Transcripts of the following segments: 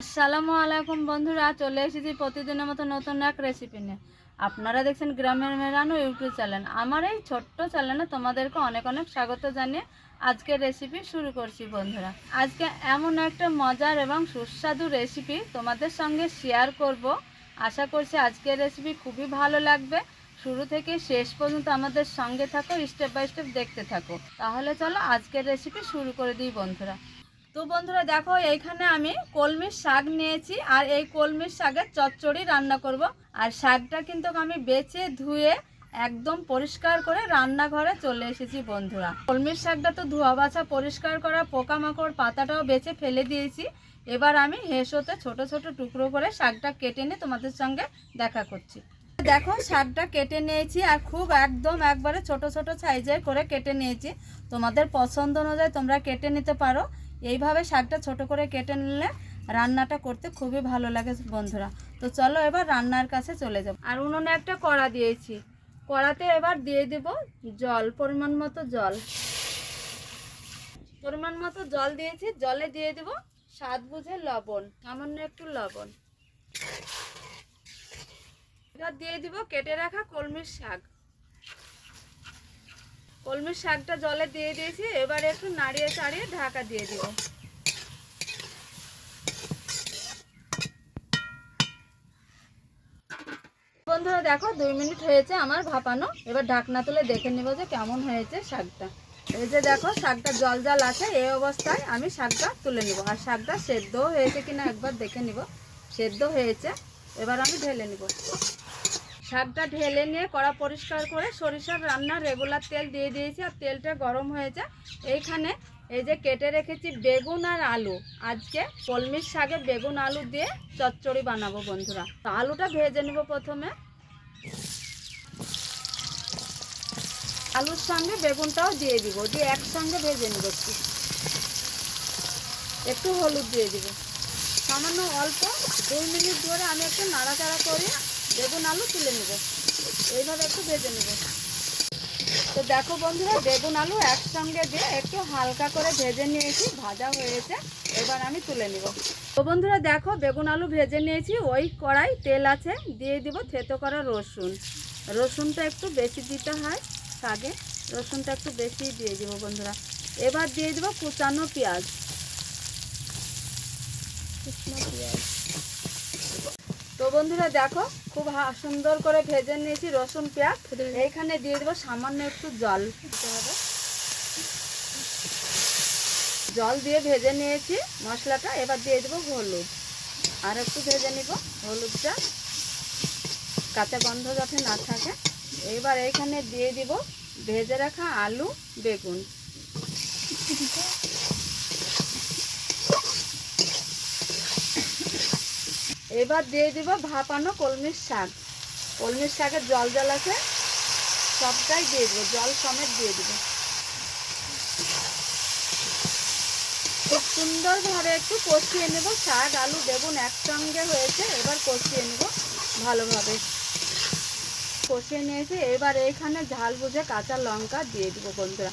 আসসালামু আলাইকুম বন্ধুরা, চলে এসেছি প্রতিদিনের মতো নতুন এক রেসিপি নিয়ে। আপনারা দেখছেন গ্রামের মেরানো ইউটিউব চ্যানেল আমার এই ছোট্ট চ্যানেলে তোমাদেরকে অনেক অনেক স্বাগত জানিয়ে আজকের রেসিপি শুরু করছি বন্ধুরা। আজকে এমন একটা মজার এবং সুস্বাদু রেসিপি তোমাদের সঙ্গে শেয়ার করব। আশা করছি আজকের রেসিপি খুবই ভালো লাগবে। শুরু থেকে শেষ পর্যন্ত আমাদের সঙ্গে থাকো স্টেপ বাই স্টেপ দেখতে থাকো। তাহলে চলো আজকের রেসিপি শুরু করে দিই বন্ধুরা। তো বন্ধুরা দেখো, এইখানে আমি কলমির শাক নিয়েছি আর এই কলমির শাকের চচ্চড়ি রান্না করব। আর শাকটা কিন্তু আমি বেছে ধুয়ে একদম পরিষ্কার করে রান্নাঘরে চলে এসেছি বন্ধুরা। কলমির শাকটা তো ধোয়া বাছা পরিষ্কার করা, পোকামাকড় পাতাটাও বেছে ফেলে দিয়েছি। এবার আমি হেসোতে ছোট ছোট টুকরো করে শাকটা কেটে নিয়ে তোমাদের সঙ্গে দেখা করছি। দেখো, শাকটা কেটে নিয়েছি আর খুব একদম একবারে ছোট ছোট সাইজে করে কেটে নিয়েছি। তোমাদের পছন্দ অনুযায়ী তোমরা কেটে নিতে পারো। এইভাবে শাকটা ছোট করে কেটে নিলে রান্নাটা করতে খুবই ভালো লাগে বন্ধুরা। তো চলো এবার রান্নার কাছে চলে যাব। আর উনুনে একটা কড়া দিয়েছি। কড়াতে এবার দিয়ে দেব জল, পরিমাণ মতো জল। পরিমাণ মতো জল দিয়েছি। জলে দিয়ে দেব স্বাদ বুঝে লবণ, সামান্য একটু লবণ। এবার দিয়ে দিব কেটে রাখা কলমির শাক। কলমির শাকটা জলে দিয়ে দিয়েছি, এবার একটু নাড়িয়ে চাড়িয়ে ঢাকা দিয়ে দিব। বন্ধুরা দেখো, দুই মিনিট হয়েছে আমার ভাপানো। এবার ঢাকনা তুলে দেখে নেব যে কেমন হয়েছে শাকটা। এই যে দেখো, শাকটা জল জল আছে এই অবস্থায় আমি শাকটা তুলে নিব। আর শাকটা সেদ্ধ হয়েছে কিনা একবার দেখে নিব। সেদ্ধ হয়েছে, এবার আমি ঢেলে নিব। শাকটা ঢেলে নিয়ে কড়া পরিষ্কার করে সরিষার রান্না রেগুলার তেল দিয়ে দিয়েছি আর তেলটা গরম হয়েছে। এইখানে এই যে কেটে রেখেছি বেগুন আর আলু। আজকে কলমির শাকে বেগুন আলু দিয়ে চচ্চড়ি বানাবো বন্ধুরা। তো আলুটা ভেজে নেব প্রথমে। আলুর সঙ্গে বেগুনটাও দিয়ে দিব, দিয়ে একসঙ্গে ভেজে নেব একটু। একটু হলুদ দিয়ে দিব। সামান্য অল্প দুই মিনিট ধরে আমি একটু নাড়াচাড়া করে বেগুন আলু তুলে নেব। এইভাবে একটু ভেজে নেব। তো দেখো বন্ধুরা, বেগুন আলু একসঙ্গে দিয়ে একটু হালকা করে ভেজে নিয়েছি, ভাজা হয়েছে। এবার আমি তুলে নিব। তো বন্ধুরা, দেখো বেগুন আলু ভেজে নিয়েছি, ওই কড়াই তেল আছে, দিয়ে দিব থেতো করা রসুন। রসুনটা একটু বেশি দিতে হয় শাকে রসুনটা একটু বেশি দিয়ে দিব বন্ধুরা। এবার দিয়ে দিব কুচানো পেঁয়াজ। পেঁয়াজ। তো বন্ধুরা দেখো, খুব সুন্দর করে ভেজে নিয়েছি রসুন পেঁয়াজ। এইখানে দিয়ে দেবো সামান্য একটু জল। দিতে হবে জল দিয়ে ভেজে নিয়েছি মশলাটা, এবার দিয়ে দেবো হলুদ। আর একটু ভেজে নিব হলুদটা। কাঁচা গন্ধ যাতে না থাকে। এবার এইখানে দিয়ে দিব ভেজে রাখা আলু, বেগুন। এবার দিয়ে দিব ভাপানো কলমির শাক। কলমির শাকের জল জল আছে, সবটাই দিয়ে দেবো, জল সমেত দিয়ে দেবো। খুব সুন্দরভাবে একটু কষিয়ে নেব, শাক, আলু, বেগুন একসঙ্গে হয়েছে, এবার কষিয়ে নেব ভালোভাবে। কষিয়ে নিয়েছি, এবার এইখানে ঝাল বুঝে কাঁচা লঙ্কা দিয়ে দেবো বন্ধুরা।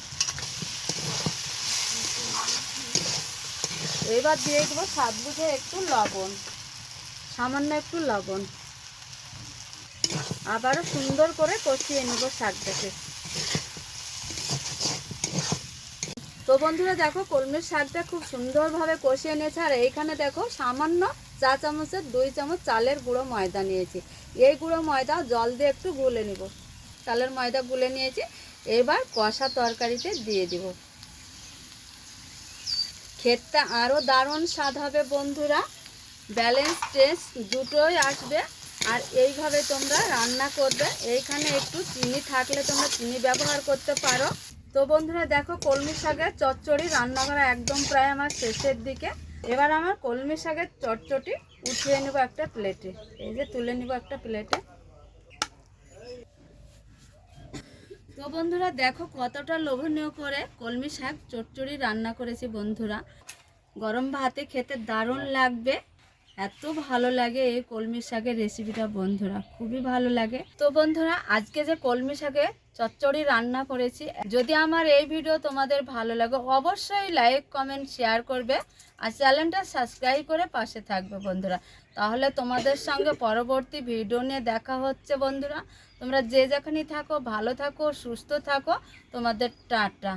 এবার দিয়ে দেবো স্বাদ বুঝে একটু লবণ। সামান্য একটু লবণ। আবারও সুন্দর করে কষিয়ে নেব শাকটাকে। তো বন্ধুরা, দেখো কলমির শাকটা খুব সুন্দরভাবে কষিয়ে নিয়েছে। আর এইখানে দেখো সামান্য চা চামচের দুই চামচ চালের গুঁড়ো ময়দা নিয়েছি। এই গুঁড়ো ময়দা জল দিয়ে একটু গুলে নিব। চালের ময়দা গুলে নিয়েছি। এবার কষা তরকারিতে দিয়ে দিব। ক্ষেতটা আরও দারুণ স্বাদ হবে বন্ধুরা। ব্যালেন্স টেস্ট দুটোই আসবে আর এইভাবে তোমরা রান্না করবে। এইখানে একটু চিনি থাকলে তোমরা চিনি ব্যবহার করতে পারো। তো বন্ধুরা, দেখো কলমি শাকের চচ্চড়ি রান্না করা একদম প্রায় আমার শেষের দিকে। এবার আমার কলমি শাকের চচ্চড়ি উঠিয়ে নেব একটা প্লেটে। এই যে তুলে নেব একটা প্লেটে। তো বন্ধুরা, দেখো কতটা লোভনীয় করে কলমি শাক চচ্চড়ি রান্না করেছি বন্ধুরা। গরম ভাতে খেতে দারুণ লাগবে। এত ভালো লাগে এই কলমি শাকের রেসিপিটা বন্ধুরা। খুবই ভালো লাগে। তো বন্ধুরা, আজকে যে কলমি শাকের চচ্চড়ি রান্না করেছি, যদি আমার এই ভিডিও তোমাদের ভালো লাগে, অবশ্যই লাইক কমেন্ট শেয়ার করবে আর চ্যানেলটা সাবস্ক্রাইব করে পাশে থাকবে, বন্ধুরা। তাহলে তোমাদের সঙ্গে পরবর্তী ভিডিও নিয়ে দেখা হচ্ছে, বন্ধুরা। তোমরা যে যেখানেই থাকো, ভালো থাকো, সুস্থ থাকো। তোমাদের টাটা।